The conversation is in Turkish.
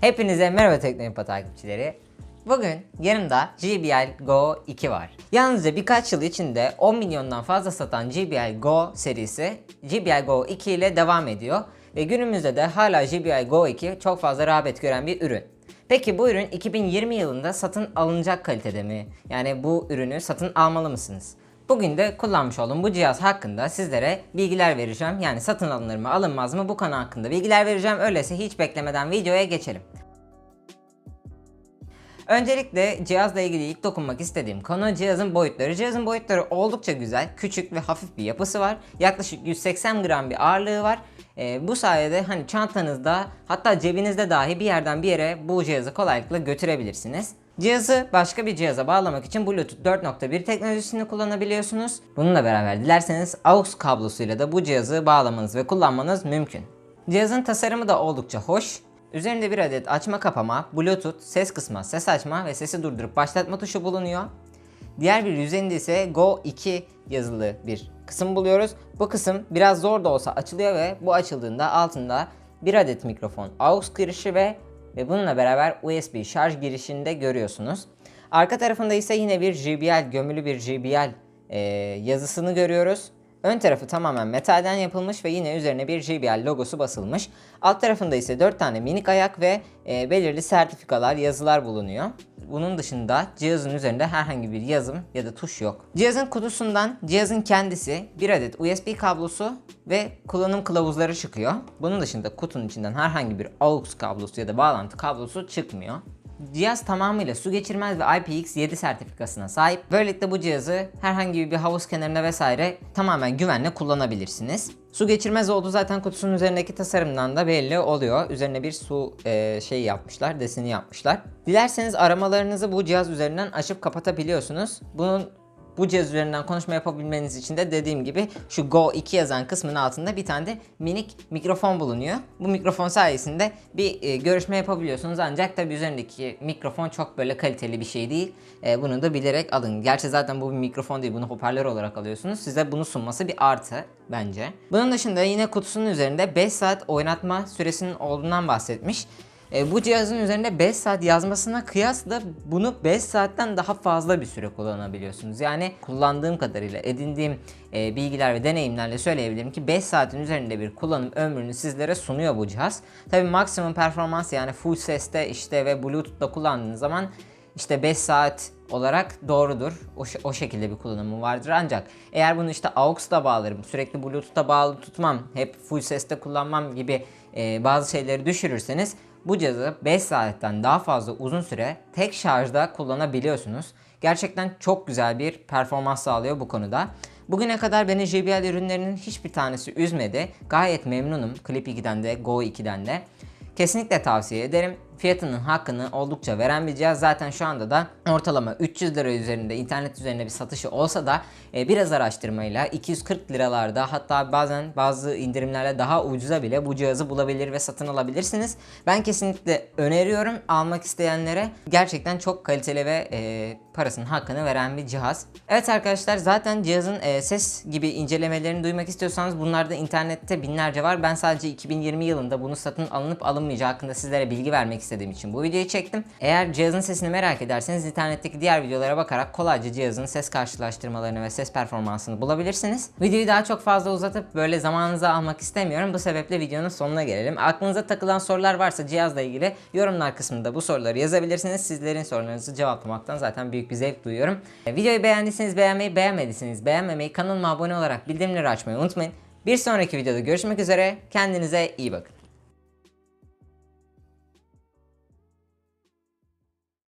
Hepinize merhaba Teknoinfo takipçileri. Bugün yanımda JBL Go 2 var. Yalnızca birkaç yıl içinde 10 milyondan fazla satan JBL Go serisi JBL Go 2 ile devam ediyor. Ve günümüzde de hala JBL Go 2 çok fazla rağbet gören bir ürün. Peki bu ürün 2020 yılında satın alınacak kalitede mi? Yani bu ürünü satın almalı mısınız? Bugün de kullanmış olduğum bu cihaz hakkında sizlere bilgiler vereceğim. Yani satın alınır mı alınmaz mı bu konu hakkında bilgiler vereceğim. Öyleyse hiç beklemeden videoya geçelim. Öncelikle cihazla ilgili ilk dokunmak istediğim konu cihazın boyutları. Cihazın boyutları oldukça güzel, küçük ve hafif bir yapısı var. Yaklaşık 180 gram bir ağırlığı var. Ee, bu sayede hani çantanızda hatta cebinizde dahi bir yerden bir yere bu cihazı kolaylıkla götürebilirsiniz. Cihazı başka bir cihaza bağlamak için Bluetooth 4.1 teknolojisini kullanabiliyorsunuz. Bununla beraber dilerseniz AUX kablosuyla da bu cihazı bağlamanız ve kullanmanız mümkün. Cihazın tasarımı da oldukça hoş. Üzerinde bir adet açma kapama, Bluetooth, ses kısma, ses açma ve sesi durdurup başlatma tuşu bulunuyor. Diğer bir yüzeyinde ise Go 2 yazılı bir kısım buluyoruz. Bu kısım biraz zor da olsa açılıyor ve bu açıldığında altında bir adet mikrofon AUX girişi ve ve bununla beraber USB şarj girişini de görüyorsunuz. Arka tarafında ise yine bir JBL gömülü bir JBL e, yazısını görüyoruz. Ön tarafı tamamen metalden yapılmış ve yine üzerine bir JBL logosu basılmış. Alt tarafında ise 4 tane minik ayak ve e, belirli sertifikalar, yazılar bulunuyor. Bunun dışında cihazın üzerinde herhangi bir yazım ya da tuş yok. Cihazın kutusundan cihazın kendisi, bir adet USB kablosu ve kullanım kılavuzları çıkıyor. Bunun dışında kutunun içinden herhangi bir AUX kablosu ya da bağlantı kablosu çıkmıyor. Cihaz tamamıyla su geçirmez ve IPX7 sertifikasına sahip. Böylelikle bu cihazı herhangi bir havuz kenarında vesaire tamamen güvenle kullanabilirsiniz. Su geçirmez olduğu zaten kutusunun üzerindeki tasarımdan da belli oluyor. Üzerine bir su e, şey yapmışlar, deseni yapmışlar. Dilerseniz aramalarınızı bu cihaz üzerinden açıp kapatabiliyorsunuz. Bunun bu cihaz üzerinden konuşma yapabilmeniz için de dediğim gibi şu Go 2 yazan kısmın altında bir tane de minik mikrofon bulunuyor. Bu mikrofon sayesinde bir e, görüşme yapabiliyorsunuz ancak tabi üzerindeki mikrofon çok böyle kaliteli bir şey değil. E, bunu da bilerek alın. Gerçi zaten bu bir mikrofon değil bunu hoparlör olarak alıyorsunuz. Size bunu sunması bir artı bence. Bunun dışında yine kutusunun üzerinde 5 saat oynatma süresinin olduğundan bahsetmiş. E, bu cihazın üzerinde 5 saat yazmasına kıyasla bunu 5 saatten daha fazla bir süre kullanabiliyorsunuz. Yani kullandığım kadarıyla edindiğim e, bilgiler ve deneyimlerle söyleyebilirim ki 5 saatin üzerinde bir kullanım ömrünü sizlere sunuyor bu cihaz. Tabi maksimum performans yani full seste işte ve bluetooth'ta kullandığınız zaman işte 5 saat olarak doğrudur. O, o şekilde bir kullanımı vardır. Ancak eğer bunu işte AUX'la bağlarım, sürekli Bluetooth'a bağlı tutmam, hep full seste kullanmam gibi e, bazı şeyleri düşürürseniz bu cihazı 5 saatten daha fazla uzun süre tek şarjda kullanabiliyorsunuz. Gerçekten çok güzel bir performans sağlıyor bu konuda. Bugüne kadar beni JBL ürünlerinin hiçbir tanesi üzmedi. Gayet memnunum Clip 2'den de Go 2'den de. Kesinlikle tavsiye ederim. Fiyatının hakkını oldukça veren bir cihaz. Zaten şu anda da ortalama 300 lira üzerinde internet üzerinde bir satışı olsa da e, biraz araştırmayla 240 liralarda hatta bazen bazı indirimlerle daha ucuza bile bu cihazı bulabilir ve satın alabilirsiniz. Ben kesinlikle öneriyorum almak isteyenlere. Gerçekten çok kaliteli ve e, parasının hakkını veren bir cihaz. Evet arkadaşlar zaten cihazın e, ses gibi incelemelerini duymak istiyorsanız bunlar da internette binlerce var. Ben sadece 2020 yılında bunu satın alınıp alınmayacağı hakkında sizlere bilgi vermek istediğim için bu videoyu çektim. Eğer cihazın sesini merak ederseniz internetteki diğer videolara bakarak kolayca cihazın ses karşılaştırmalarını ve ses performansını bulabilirsiniz. Videoyu daha çok fazla uzatıp böyle zamanınızı almak istemiyorum. Bu sebeple videonun sonuna gelelim. Aklınıza takılan sorular varsa cihazla ilgili yorumlar kısmında bu soruları yazabilirsiniz. Sizlerin sorularınızı cevaplamaktan zaten büyük bir zevk duyuyorum. E, Videoyu beğendiyseniz beğenmeyi, beğenmediyseniz beğenmemeyi, kanalıma abone olarak bildirimleri açmayı unutmayın. Bir sonraki videoda görüşmek üzere. Kendinize iyi bakın.